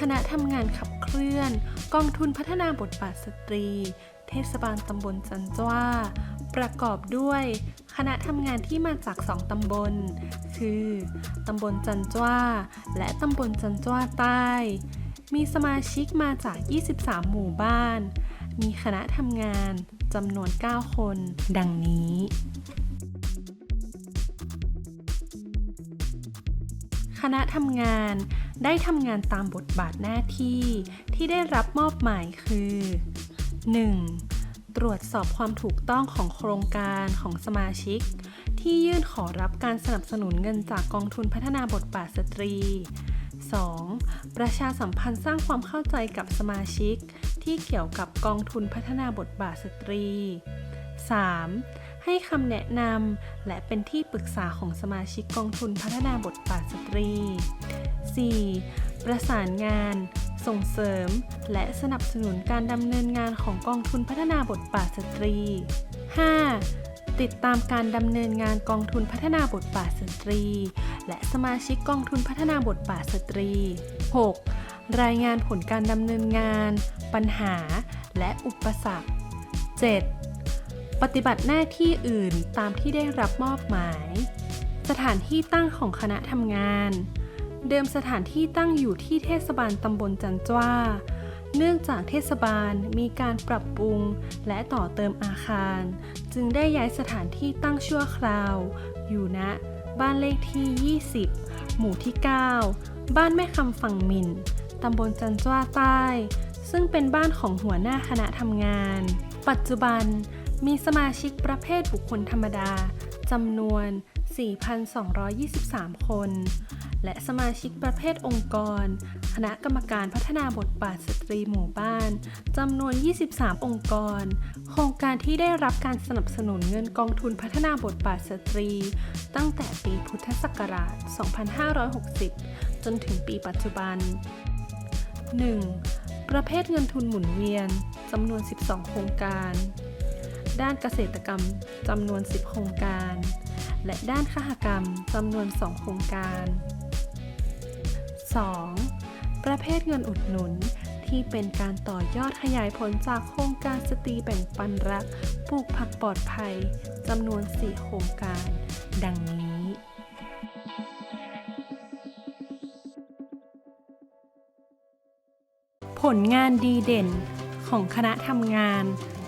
คณะทำงานขับเคลื่อน กองทุนพัฒนาบทบาทสตรี เทศบาลตำบลจันจ้าประกอบด้วย คณะทำงานที่มาจากสองตำบล คือตำบลจันจ้าและตำบลจันจ้าใต้ มีสมาชิกมาจาก 23 หมู่บ้าน มีคณะทำงานจำนวน 9 คน ดังนี้คณะทำงาน ได้ทำงานตามบทบาทหน้าที่ที่ได้รับมอบหมายคือ 1. ตรวจสอบความถูกต้องของโครงการของสมาชิก ที่ยื่นขอรับการสนับสนุนเงินจากกองทุนพัฒนาบทบาทสตรี 2. ประชาสัมพันธ์สร้างความเข้าใจกับสมาชิก ที่เกี่ยวกับกองทุนพัฒนาบทบาทสตรี 3. ให้คำแนะนำและเป็นที่ปรึกษาของสมาชิกกองทุนพัฒนาบทบาทสตรี 4. ประสานงาน ส่งเสริม และสนับสนุนการดำเนินงานของกองทุนพัฒนาบทบาทสตรี 5. ติดตามการดำเนินงานกองทุนพัฒนาบทบาทสตรี และสมาชิกกองทุนพัฒนาบทบาทสตรี 6. รายงานผลการดำเนินงาน ปัญหา และอุปสรรค 7. ปฏิบัติหน้าที่อื่นตามที่ได้รับมอบหมาย สถานที่ตั้งของคณะทำงาน เดิมสถานที่ตั้งอยู่ที่เทศบาลตำบลจันจ้า เนื่องจากเทศบาลมีการปรับปรุงและต่อเติมอาคาร จึงได้ย้ายสถานที่ตั้งชั่วคราว อยู่ณบ้านเลขที่ 20 หมู่ที่ 9 บ้านแม่คำฝั่งหมินตำบลจันจ้าใต้ ซึ่งเป็นบ้านของหัวหน้าคณะทำงาน ปัจจุบันมีสมาชิกประเภทบุคคลธรรมดาจำนวน 4,223 คน และสมาชิกประเภทองค์กร คณะกรรมการพัฒนาบทบาทสตรีหมู่บ้านจำนวน 23 องค์กร โครงการที่ได้รับการสนับสนุนเงินกองทุนพัฒนาบทบาทสตรี ตั้งแต่ปีพุทธศักราช 2560 จนถึงปีปัจจุบัน 1. ประเภทเงินทุนหมุนเวียนจำนวน 12 โครงการ ด้านเกษตรกรรมจำนวน 10 โครงการ และด้านคหกรรมจำนวน 2 โครงการ 2. ประเภทเงินอุดหนุน ที่เป็นการต่อยอดขยายผลจากโครงการสตรีแบ่งปันรัก ปลูกผักปลอดภัยจำนวน 4 โครงการ ดังนี้ ผลงานดีเด่นของคณะทำงาน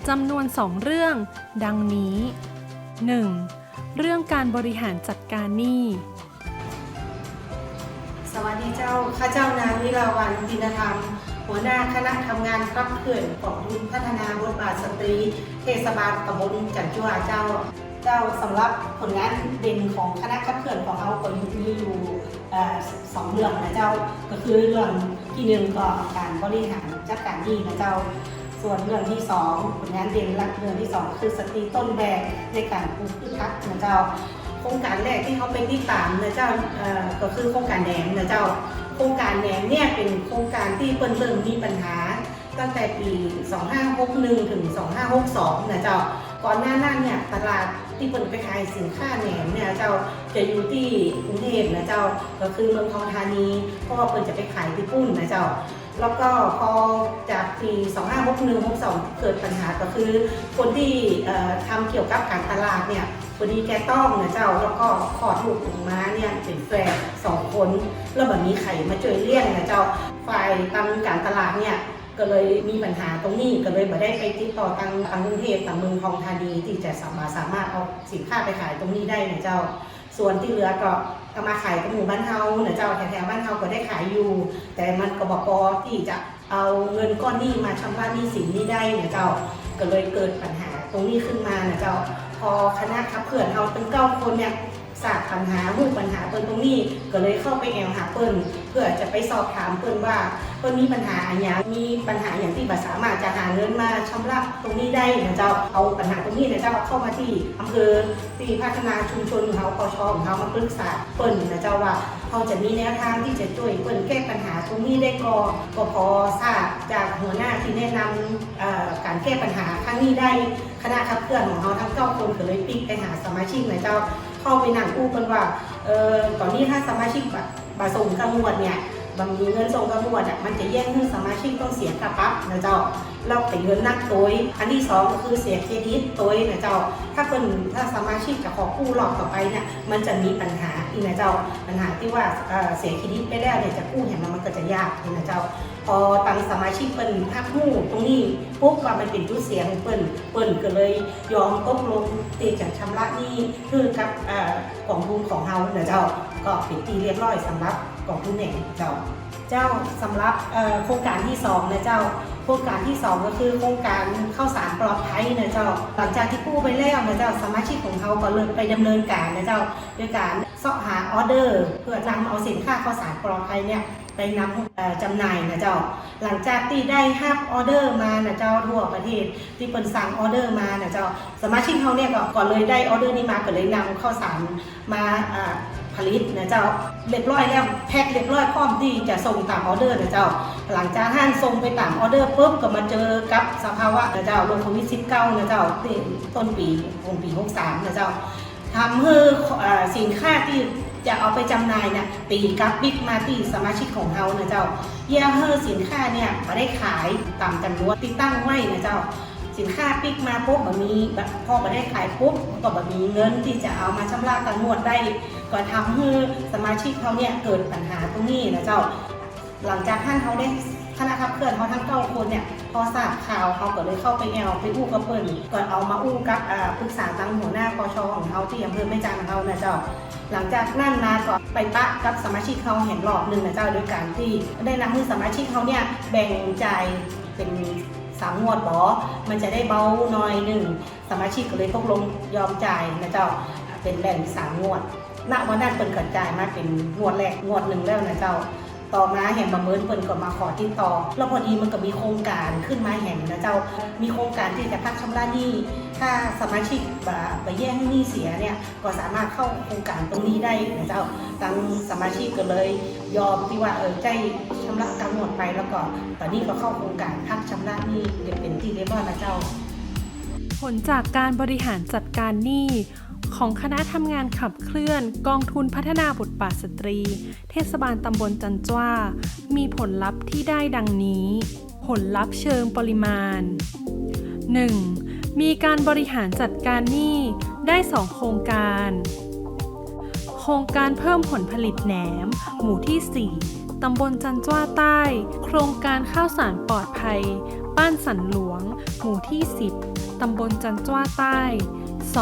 จำนวน 2 เรื่อง ดังนี้ 1. เรื่องการบริหารจัดการหนี้ สวัสดีเจ้า ข้าเจ้านางวิลาวันพินธรรม หัวหน้าคณะทำงานขับเคลื่อนของทุนพัฒนาบทบาทสตรี เทศบาลตำบลจันจัวเจ้า เจ้าสำหรับผลงานเด่นของคณะขับเคลื่อนของเราก็อยู่มีอยู่สองเรื่องนะเจ้า ก็คือเรื่องที่หนึ่งก็การบริหารจัดการหนี้นะเจ้าส่วนเรื่องที่สองผลงานเด่นหลักเรื่องที่สองคือสตรีต้นแบบในการปลูกพืชพักนะเจ้า โครงการแรกที่เขาเป็นที่ตามนะเจ้าก็คือโครงการแหนมนะเจ้า โครงการแหนมเนี่ยเป็นโครงการที่เปิ้นเริ่มมีปัญหา ตั้งแต่ปี 2561 ถึง 2562 นะเจ้า ก่อนหน้านั้นเนี่ยตลาดที่เปิ้นไปขายสินค้าแหนมเนี่ยเจ้าจะอยู่ที่กรุงเทพนะเจ้าก็คือเมืองทองธานีเพราะว่าเปิ้นจะไปขายที่ปุ้นนะเจ้า แล้วก็พอจากปี 2561 62 เกิดปัญหาก็คือคนที่ทำเกี่ยวกับการตลาดเนี่ย พอดีแกต้องนะเจ้าแล้วก็ขอดลูกออกมาเนี่ยเป็นแฝดสองคนแล้วแบบมีไข่มาช่วยเลี้ยงนะเจ้าฝ่ายทำการตลาดเนี่ยก็เลยมีปัญหาตรงนี้ก็เลยมาได้ไปติดต่อทางทางกรุงเทพทางเมืองทองธานีที่จะสามารถสามารถเอาสินค้าไปขายตรงนี้ได้นะเจ้า ส่วนที่เหลือก็เอามาขายกับหมู่บ้านเฮานะเจ้าแถวๆบ้านเฮาก็ได้ขายอยู่ แต่มันก็บอกพอที่จะเอาเงินก้อนนี้มาชำระหนี้สินนี้ได้นะเจ้าก็เลยเกิดปัญหาตรงนี้ขึ้นมานะเจ้า พอคณะขับเคลื่อนเราเป็นเก้าคนเนี่ยทราบปัญหาหูปัญหาเปิ้นตรงนี้ก็เลยเข้าไปแอวหาเปิ้นเพื่อจะไปสอบถามเปิ้นว่าเปิ้นมีปัญหาอย่างมีปัญหาอย่างที่บ่สามารถจะหาเงินมาชำระตรงนี้ได้นะเจ้าเอาปัญหาตรงนี้นะเจ้าเข้ามาที่อำเภอที่พัฒนาชุมชนของเขาปชของเขามาปรึกษาเปิ้นนะเจ้าว่าเขาจะมีแนวทางที่จะช่วยเปิ้นแก้ปัญหาตรงนี้ได้ก็ก็พอทราบจากหัวหน้าที่แนะนำการแก้ปัญหาครั้งนี้ได้ คณะขับเคลื่อนของเราทั้งเก้าคนก็เลยปิกไปหาสมาชิกนะเจ้าเข้าไปนั่งอู้กันว่าเออตอนนี้ถ้าสมาชิกบาส่งกังวดเนี่ยบางทีเงินส่งตำรวจอะมันจะแย่งให้สมาชิกต้องเสียค่าปรับนะเจ้าเราเป็นเงินนักโดยอันที่สองก็คือเสียเครดิตโดยนะเจ้า ถ้าเป็นถ้าสมาชิกจะขอกู้รอบต่อไปเนี่ยมันจะมีปัญหาอีกนะเจ้า ปัญหาที่ว่าเออเสียเครดิตไปแล้วเนี่ยจะกู้เห็นมันมันก็จะยากอีกนะเจ้า พอตังสมาชิกเปิ้นหักหู้ตรงนี้ปุ๊บว่ามันเป็นจุดเสียงเปิ้นเปิ้นก็เลยยอมตกลงตีจะชำระนี้คือกับอ่อกองทุนของเฮาเนะเจ้าก็เป็นตีเรียบร้อยสำหรับกองทุนแห่งเจ้า เจ้าสำหรับอ่อโครงการที่สองนะเจ้าโครงการที่สองก็คือโครงการเข้าสารปลอดภัยนะเจ้า หลังจากที่กู้ไปแล้วนะเจ้าสมาชิกของเขาก็เลยไปดำเนินการนะเจ้าด้วยการเสาะหาออเดอร์ เพื่อนำเอาสินค้าเข้าสารปลอดภัยเนี่ย ไปนำจำหน่ายนะเจ้า หลังจากที่ได้รับออเดอร์มานะเจ้าทั่วประเทศที่เปินสั่งออเดอร์มานะเจ้าสมาชิกเขาเนี่ยก็ก่อนเลยได้ออเดอร์นี้มาก็เลยนำข้าวสารมาผลิตนะเจ้าเรียบร้อยแล้วแพ็คเรียบร้อยพร้อมที่จะส่งตามออเดอร์นะเจ้า หลังจากท่านส่งไปตามออเดอร์ปุ๊บก็มาเจอกับสภาวะนะเจ้าโรคโควิด19นะเจ้าต้นปีของปี63นะเจ้าทำให้สินค้าที่ จะเอาไปจำหน่ายเนี่ยตีกับบิ๊กมาตีสมาชิกของเฮานะเจ้าเยี่ยมเฮอสินค้าเนี่ยมาได้ขายตามจำนวนติดตั้งไว้นะเจ้า สินค้าปิกมาปุ๊บแบบมีแบบพอมาได้ขายปุ๊บก็แบบมีเงินที่จะเอามาชำระกันวดได้ ก็ทำให้สมาชิกเขาเนี่ยเกิดปัญหาตรงนี้นะเจ้า หลังจากท่านเขาได้ คณะขับเคลื่อนเขาทั้งเก้าคนเนี่ยพอทราบข่าวเขาก็เลยเข้าไปแอลไปอู้กับเพิ่นก็เอามาอู้กับปรึกษาทางหัวหน้าพชของเขาที่อำเภอแม่จันของเขานะเจ้าหลังจากนั่นมาก็ไปปะกับสมาชิกเขาเห็นรอบหนึ่งนะเจ้าโดยการที่ได้นำมือสมาชิกเขาเนี่ยแบ่งจ่ายเป็นสามงวดบอมันจะได้เบาหน่อยหนึ่งสมาชิกก็เลยตกลงยอมจ่ายนะเจ้าเป็นแบ่งสามงวดณวันนั้นเป็นกระจายมาเป็นงวดแรกงวดหนึ่งแล้วนะเจ้า ต่อมาแห่งบะเมินเปิ่นก็มาขอติดต่อ แล้วพอดีมันก็มีโครงการขึ้นมาแห่งนะเจ้ามีโครงการที่จะพักชำระหนี้ถ้าสมาชิกบะไปแย่งหนี้เสียเนี่ยก็สามารถเข้าโครงการตรงนี้ได้นะเจ้าทางสมาชิกก็เลยยอมที่ว่าเออใจชำระกำหนดไปแล้วก็ตอนนี้ก็เข้าโครงการพักชำระหนี้เป็นที่เรียบร้อยนะเจ้า ผลจากการบริหารจัดการหนี้ ของคณะทำงานขับเคลื่อนกองทุนพัฒนาบทบาทสตรี เทศบาลตำบลจันจ้า มีผลลัพธ์ที่ได้ดังนี้ ผลลัพธ์เชิงปริมาณ 1. มีการบริหารจัดการหนี้ได้ 2 โครงการ โครงการเพิ่มผลผลิตแหนม หมู่ที่ 4 ตำบลจันจ้าใต้ โครงการข้าวสารปลอดภัย บ้านสันหลวง หมู่ที่ 10 ตำบลจันจ้าใต้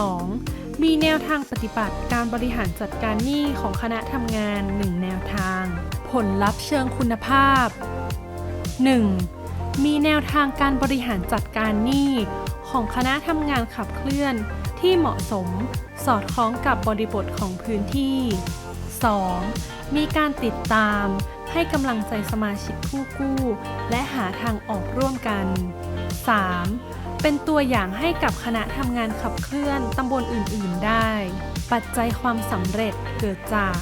2. มีแนวทางปฏิบัติการบริหารจัดการหนี้ของคณะทำงาน 1 แนวทาง ผลลัพธ์เชิงคุณภาพ 1. มีแนวทางการบริหารจัดการหนี้ของคณะทำงานขับเคลื่อนที่เหมาะสม สอดคล้องกับบริบทของพื้นที่ 2. มีการติดตาม ให้กำลังใจสมาชิกผู้กู้ และหาทางออกร่วมกัน 3. เป็นตัวอย่างให้กับคณะทำงานขับเคลื่อนตำบลอื่น ๆ ได้ ปัจจัยความสำเร็จเกิดจาก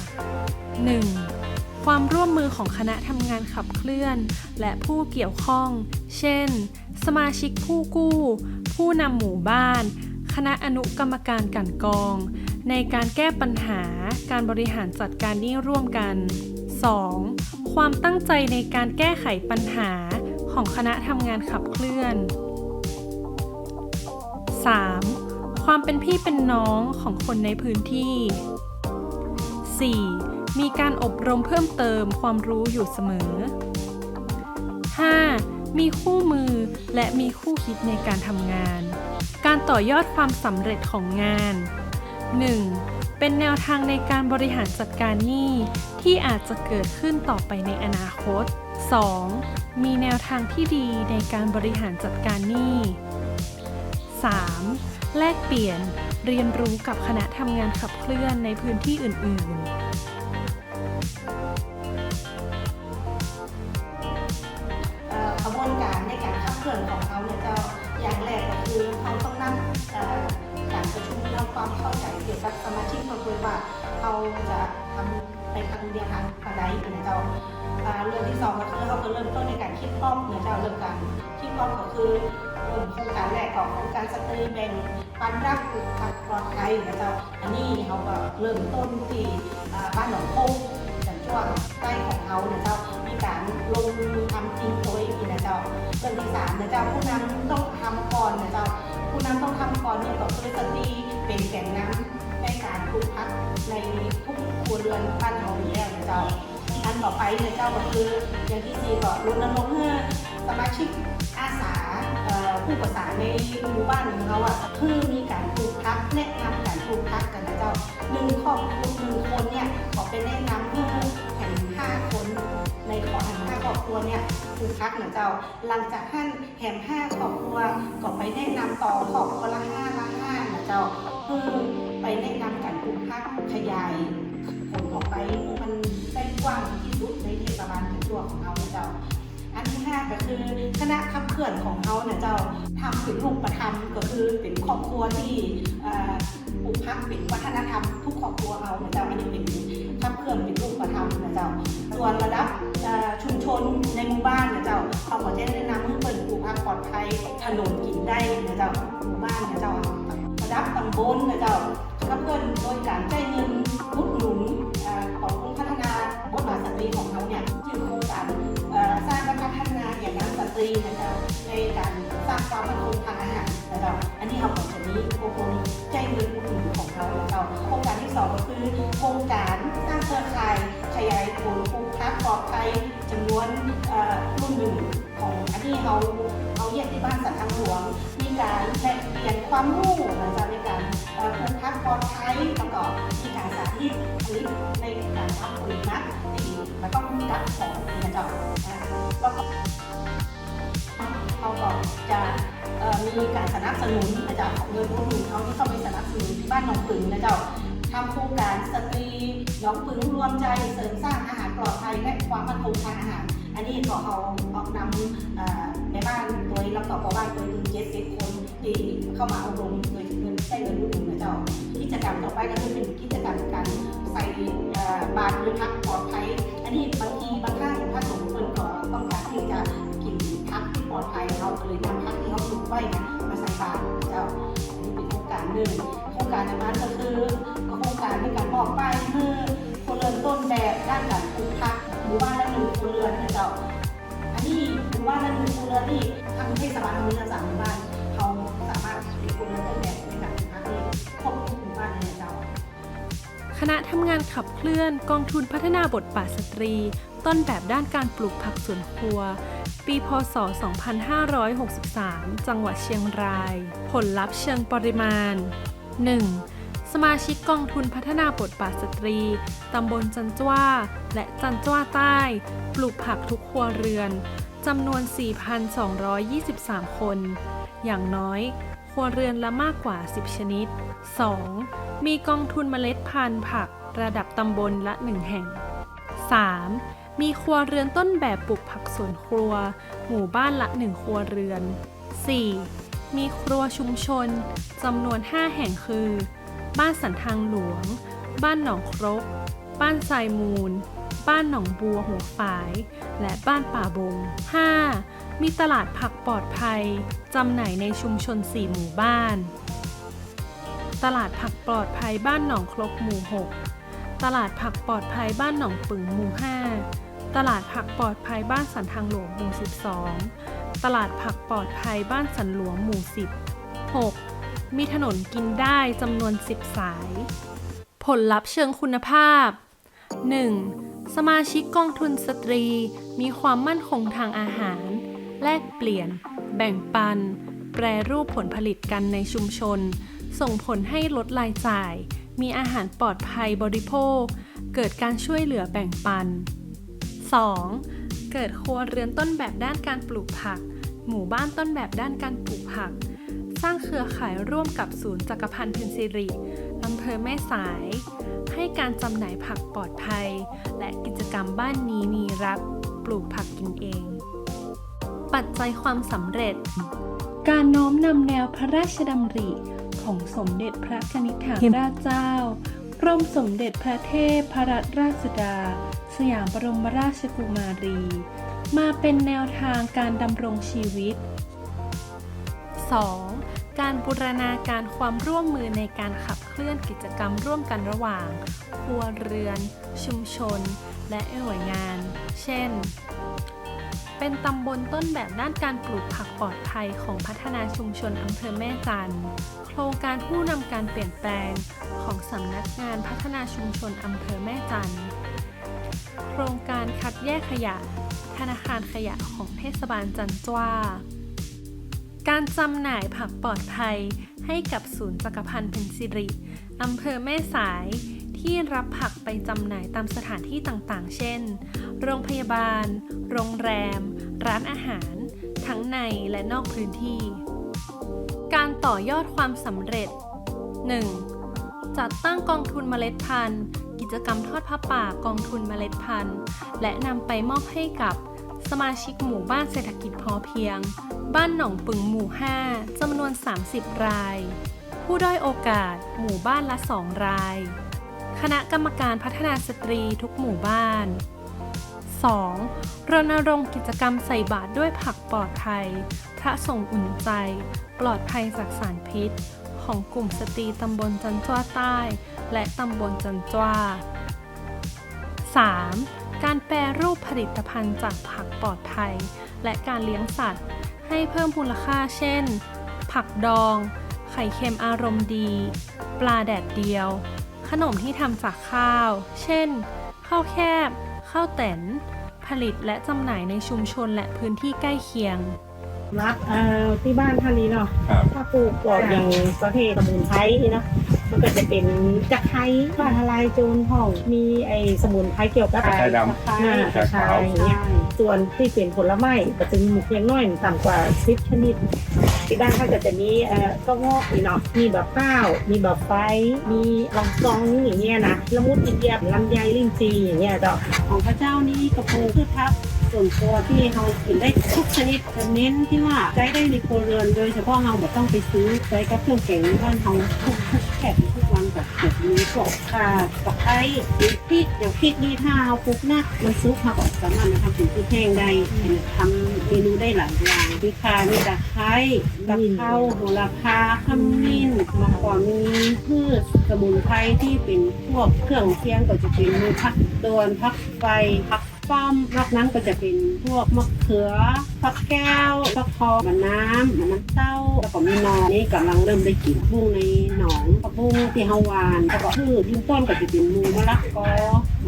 1. ความร่วมมือของคณะทำงานขับเคลื่อน และผู้เกี่ยวข้อง เช่น สมาชิกผู้กู้ ผู้นำหมู่บ้าน คณะอนุกรรมการกันกอง ในการแก้ปัญหาการบริหารจัดการนี้ร่วมกัน 2. ความตั้งใจในการแก้ไขปัญหาของคณะทำงานขับเคลื่อน 3. ความเป็นพี่เป็นน้องของคนในพื้นที่ 4. มีการอบรมเพิ่มเติมความรู้อยู่เสมอ 5. มีคู่มือและมีคู่คิดในการทำงาน การต่อยอดความสำเร็จของงาน 1. เป็นแนวทางในการบริหารจัดการหนี้ที่อาจจะเกิดขึ้นต่อไปในอนาคต 2. มีแนวทางที่ดีในการบริหารจัดการหนี้ 3. แลกเปลี่ยนเรียนรู้กับคณะทำงานขับเคลื่อนในพื้นที่อื่น ๆกระบวนการในการขับเคลื่อนของเขาเนี่ยจ้าอย่างแรกก็คือเขาต้องนั่งการประชุมทำความเข้าใจเกี่ยวกับสมาชิกมาคุยว่าเขาจะทำ ในทางเดียวทางทางใดนะเจ้าเรื่องที่สองก็คือเขาก็เริ่มต้นในการคิดรอบนะเจ้าเริ่มการคิดรอบก็คือเริ่มโครงการแรกของโครงการสตรีแบ่งปันรักคือพักปลอดภัยนะเจ้าอันนี้เขาก็เริ่มต้นที่บ้านหนองโคกจันจ้วงใกล้ของเขานะเจ้าการลงมือทำจริงโดยอีกนะเจ้าเรื่องที่สามนะเจ้าผู้นำต้องทำก่อนนะเจ้าผู้นำต้องทำก่อนเนี่ยก็คือสตรีเป็นแก่นนำ ในการปลูกพักในทุกครัวเรือนบ้านเราอยู่แล้วนะเจ้าอันต่อไปนะเจ้าก็คืออย่างที่สี่ก็รณรงค์ให้สมาชิกอาสาผู้ประสานในหมู่บ้านของเราอะคือมีการปลูกพักแนะนำการปลูกพักกันนะเจ้าหนึ่งครอบครัวหนึ่งคนเนี่ยขอเป็นแนะนำให้แห่งห้าคนในขอแห่งห้าครอบครัวเนี่ยปลูกพักนะเจ้า หลังจากท่านแห่งห้าครอบครัวก็ไปแนะนำต่อครอบครัวละห้าละห้านะเจ้า วของเรานะเจ้า อันที่ห้าก็คือคณะขับเคลื่อนของเขาเนี่ยเจ้าทำเป็นรูปธรรมก็คือเป็นครอบครัวที่ปลูกพักเป็นวัฒนธรรมทุกครอบครัวเราเนี่ยเจ้าอันนี้เป็นขับเคลื่อนเป็นรูปธรรมนะเจ้าส่วนระดับชุมชนในหมู่บ้านเนะเจ้าเขาก็จะแนะนำให้เปิดปลูกพักปลอดภัยถนนกินได้เนะเจ้าหมู่บ้านเนะเจ้าระดับตำบลเนะเจ้าขับเคลื่อนโดยการจ่ายเงินอุดหนุน รีนะครับในการสร้างความมั่นคงทางอาหารนะครับอันนี้เราของจะนี้โครงการแจ้งเงินอุดหนุนของเรานะครับโครงการที่สองก็คือโครงการสร้างเครือข่ายขยายผลปลูกพักปลอดภัยจำนวนรุ่นหนึ่งของอันนี้เราเอาเยี่ยมที่บ้านสัตว์ทางหลวง มีการแลกเปลี่ยนความรู้นะครับในการเอ่อปลูกพักปลอดภัยแล้วก็มีการสาธิตผลิตในการทำผลิตนะที่แล้วก็มีรับของนะครับแล้วก็ เขาก็จะมีการสนับสนุนนะเจ้าเงินอุดหนุนเขาที่เขาไปสนับสนุนที่บ้านหนองปึงนะเจ้าทำโครงการสตรีหนองปึงรวมใจเสริมสร้างอาหารปลอดภัยและความมั่นคงทางอาหาร อันนี้ก็เอาออกนำเอ่อในบ้านโดยแล้วก็พอบ้านโดยถึงเจ็ดสิบคนที่เข้ามาอบรมโดยเงินใช้เงินอุดหนุนนะเจ้ากิจกรรมต่อไปก็คือเป็นกิจกรรมการใส่บาตรหรือพักปลอดภัย อันนี้บางทีบางครั้งพระสงฆ์คนก็ต้องการที่จะ ดภัยเราก็เลยนำพักที่เขาปลูกไว้มาใส่บาตรเจ้าอันนี้เป็นโครงการหนึ่งโครงการนั้นก็คือโครงการในการบอกป้ายคือคนเรือนต้นแบบด้านการปลูกพักหมู่บ้านละหนึ่งคนเรือนนะเจ้าอันนี้หมู่บ้านละหนึ่งคนเรือนนี่ทางเทศบาลมีละสามหมู่บ้านเขาสามารถเป็นคนเรือนต้นแบบในการปลูกพักนี่ครบทุกหมู่บ้านเลยนะเจ้าคณะทำงานขับเคลื่อนกองทุนพัฒนาบทบาทสตรี ต้นแบบด้านการปลูกผักสวนครัว ปีพศ 2563 จังหวัดเชียงราย ผลลัพธ์เชิงปริมาณ 1. สมาชิกกองทุนพัฒนาบทบาทสตรี ตำบลจันจ้วาและจันจ้วาใต้ ปลูกผักทุกครัวเรือน จำนวน 4,223 คน อย่างน้อยครัวเรือนละมากกว่า 10 ชนิด 2. มีกองทุนเมล็ดพันธุ์ผักระดับตำบลละ 1 แห่ง 3. มีครัวเรือนต้นแบบปลูกผักสวนครัว หมู่บ้านละ 1 ครัวเรือน 4. มีครัวชุมชนจำนวน 5 แห่งคือ บ้านสันทางหลวง บ้านหนองครก บ้านทรายมูล บ้านหนองบัวหัวฝาย และบ้านป่าบง 5. มีตลาดผักปลอดภัยจำหน่ายในชุมชน 4 หมู่บ้าน ตลาดผักปลอดภัยบ้านหนองครกหมู่ 6 ตลาดผักปลอดภัยบ้านหนองปึงหมู่ 5 ตลาดผักปลอดภัยบ้านสันทางหลวงหมู่ 12 ตลาดผักปลอดภัยบ้านสันหลวงหมู่ 10 6. มีถนนกินได้จำนวน 10 สาย ผลลัพธ์เชิงคุณภาพ 1. สมาชิกกองทุนสตรี มีความมั่นคงทางอาหาร แลกเปลี่ยน แบ่งปัน แปรรูปผลผลิตกันในชุมชน ส่งผลให้ลดรายจ่าย มีอาหารปลอดภัยบริโภค เกิดการช่วยเหลือแบ่งปัน 2. เกิดครัวเรือนต้นแบบด้านการปลูกผัก หมู่บ้านต้นแบบด้านการปลูกผัก สร้างเครือข่ายร่วมกับศูนย์จักรพันธ์เพนซิริอำเภอแม่สาย ให้การจำหน่ายผักปลอดภัย และกิจกรรมบ้านนี้มีรักปลูกผักกินเอง ปัจจัยความสำเร็จ การน้อมนำแนวพระราชดำริของสมเด็จพระนิษฐาธิราชเจ้า กรมสมเด็จพระเทพพรัตนราชสุดา สยามบรมราชกุมารี มาเป็นแนวทางการดำรงชีวิต 2. การบูรณาการความร่วมมือในการขับเคลื่อนกิจกรรมร่วมกันระหว่างครัวเรือน ชุมชน และหน่วยงาน เช่น เป็นตำบลต้นแบบด้านการปลูกผักปลอดภัยของพัฒนาชุมชนอำเภอแม่จันโครงการผู้นำการเปลี่ยนแปลงของสำนักงานพัฒนาชุมชนอำเภอแม่จันโครงการคัดแยกขยะ ธนาคารขยะของเทศบาลจันจ้วาการจำหน่ายผักปลอดภัยให้กับศูนย์จักรพันธ์เพนซิริอำเภอแม่สาย ที่รับผักไปจำหน่ายตามสถานที่ต่างๆ เช่น โรงพยาบาล โรงแรม ร้านอาหาร ทั้งในและนอกพื้นที่ การต่อยอดความสำเร็จ 1. จัดตั้งกองทุนเมล็ดพันธุ์ กิจกรรมทอดผ้าป่ากองทุนเมล็ดพันธุ์ และนำไปมอบให้กับสมาชิกหมู่บ้านเศรษฐกิจพอเพียง บ้านหนองปึงหมู่ 5จำนวน 30 ราย ผู้ด้อยโอกาส หมู่บ้านละ 2 ราย คณะกรรมการพัฒนาสตรีทุกหมู่บ้าน 2. รณรงค์กิจกรรมใส่บาตรด้วยผักปลอดภัย พระส่งอุ่นใจ ปลอดภัยจากสารพิษ ของกลุ่มสตรีตำบลจันจ้วใต้ และตำบลจันจ้ว 3. การแปรรูปผลิตภัณฑ์จากผักปลอดภัย และการเลี้ยงสัตว์ ให้เพิ่มมูลค่าเช่น ผักดอง ไข่เค็มอารมณ์ดี ปลาแดดเดียว ขนมที่ทำจากข้าว เช่น ข้าวแคบ ข้าวแตน ผลิตและจำหน่ายในชุมชนและพื้นที่ใกล้เคียง รับเอ่อที่บ้านท่านนี้เนาะ ครับ ถ้าปลูกก็อย่างประเภทสมุนไพรเนาะมันก็จะเป็นตะไคร้ฟ้าทลายโจรผ่อง มีไอ้สมุนไพรเกี่ยวกับตะไคร้ดำตะไคร้ตะไคร้ขาวอย่างเงี้ยส่วนที่เป็นผลไม้ก็จะมีหมูเพียงน้อยต่ำกว่าสิบชนิด ที่บ้านเขาก็จะมีเอ่อก็งอกนี่เนาะมีแบบข้าวมีแบบไฟมีลองซองอย่างเงี้ยนะละมุดอินเดียลำไยลิ้นจีอย่างเงี้ยเจ้ะของพระเจ้านี่กระโปรงพืชพับส่วนตัวที่เรากินได้ทุกชนิดจะเน้นที่ว่าใช้ได้ในครัวเรือนโดยเฉพาะเราแบบต้องไปซื้อใช้กับเครื่องแกงบ้านเราทุกทุกแขก ทุกวันแบบแบบมีพวกข่ะตะไคร้มีพริกอย่างพริกนี่ถ้าเอาปลูกนะมันซุปเราก็สามารถมาทำเป็นพริกแห้งได้ทำเมนูได้หลายอย่างมีข่ามีตะไคร้ตะเภาโหระพาขมิ้นมะกอกมีพืชสมุนไพรที่เป็นพวกเครื่องเคียงก็จะเป็นมีผักโดนผักไฟผัก ป้อมนอกนั้นก็จะเป็นพวกมะเขือผักแก้วผักทองมะน้ำมะน้ำเต้าแล้วก็มีนอนี่กำลังเริ่มได้กินบุ้งในหนองผักบุ้งที่ฮาวานแล้วก็พืชยืนต้นก็จะเป็นมูมะละกอ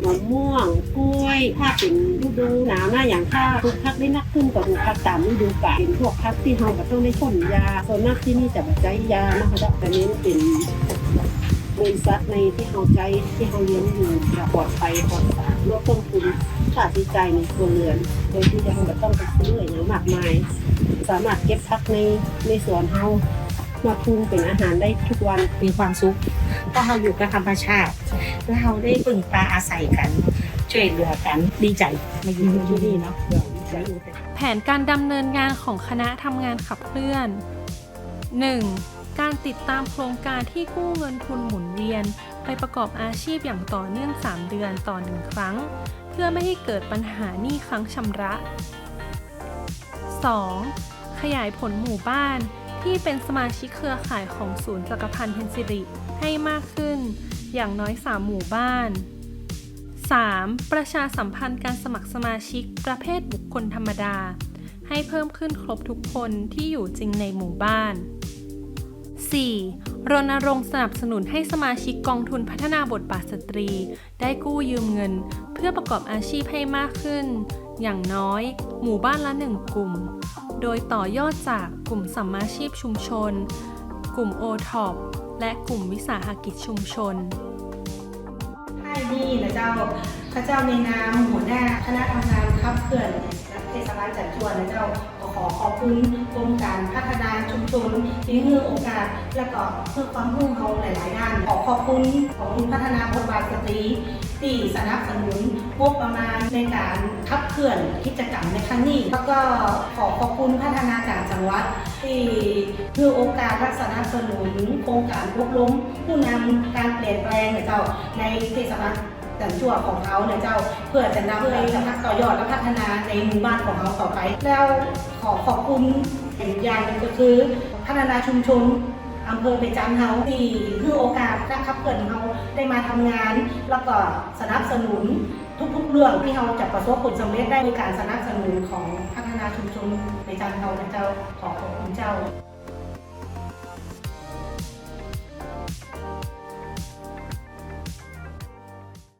มะม่วงกล้วย ถ้าเป็นฤดูหนาวหน้าอย่างถ้าปลูกพักได้นักขึ้นก็ปลูกพักตามฤดูกาลเป็นพวกพักที่เฮาก็ต้องได้พ่นยาส่วนมากที่นี่จะแบบใช้ยานะคะแต่เน้นเป็นบริษัทในที่เราใจที่เราเลี้ยงอยู่จะปลอดภัยปลอดสารลดต้นทุน ค่าใช้จ่ายในครัวเรือน โดยที่เราไม่ต้องไปซื้ออะไรมากมาย สามารถเก็บพักในในสวนเรามาปรุงเป็นอาหารได้ทุกวันมีความสุขเพราะเราอยู่กับธรรมชาติแล้วเราได้พึ่งพาอาศัยกัน ช่วยเหลือกันดีใจมาอยู่ที่นี่เนาะดีใจอยู่แต่แผนการดำเนินงานของคณะทำงานขับเคลื่อน 1. การติดตามโครงการที่กู้เงินทุนหมุนเวียน ไปประกอบอาชีพอย่างต่อเนื่อง 3 เดือนต่อหนึ่งครั้ง เพื่อไม่ให้เกิดปัญหาหนี้ค้างชำระ 2. ขยายผลหมู่บ้านที่เป็นสมาชิกเครือข่ายของศูนย์จักรพันธ์เพนซิริให้มากขึ้น อย่างน้อย 3 หมู่บ้าน 3. ประชาสัมพันธ์การสมัครสมาชิกประเภทบุคคลธรรมดา ให้เพิ่มขึ้นครบทุกคนที่อยู่จริงในหมู่บ้าน 4. รณรงค์สนับสนุนให้สมาชิกกองทุนพัฒนาบทบาทสตรี ได้กู้ยืมเงิน เพื่อประกอบอาชีพให้มากขึ้น อย่างน้อย หมู่บ้านละหนึ่งกลุ่ม โดยต่อยอดจากกลุ่มสัมมาชีพชุมชน กลุ่มโอท็อปและกลุ่มวิสาหกิจชุมชนให้นี่นะเจ้าพระเจ้าในนามหัวหน้าคณะทำงานขับเคลื่อนและเทศบาลจัดจวนนะเจ้า อขอบคุณกรมการพัฒนาชุมชนที่ให้โอกาสและก็เพื่อความรู้เขาหลาย ๆ ด้าน ขอขอบคุณของคุณพัฒนาบทบาทสตรีที่สนับสนุนงบประมาณในการขับเคลื่อนกิจกรรมในครั้งนี้ แล้วก็ขอขอบคุณพัฒนาการจังหวัดที่ให้โอกาสและสนับสนุนโครงการอบรมผู้นำการเปลี่ยนแปลงเจ้าในเทศบาล จันจั่วของเขาเนี่ยเจ้าเพื่อจะนำไปจะพัฒต่อยอดและพัฒนาในหมู่บ้านของเขาต่อไป แล้วขอขอบคุณอีกอย่างหนึงก็คือพัฒนาชุมชนอำเภอเบญจางเฮาที่ให้โอกาสและขับเคลื่อนเขาได้มาทำงาน แล้วก็สนับสนุนทุกๆเรื่องที่เราจะประสบผลสำเร็จได้ในการสนับสนุนของพัฒนาชุมชนในจานเรานะเจ้าขอขอบคุณเจ้า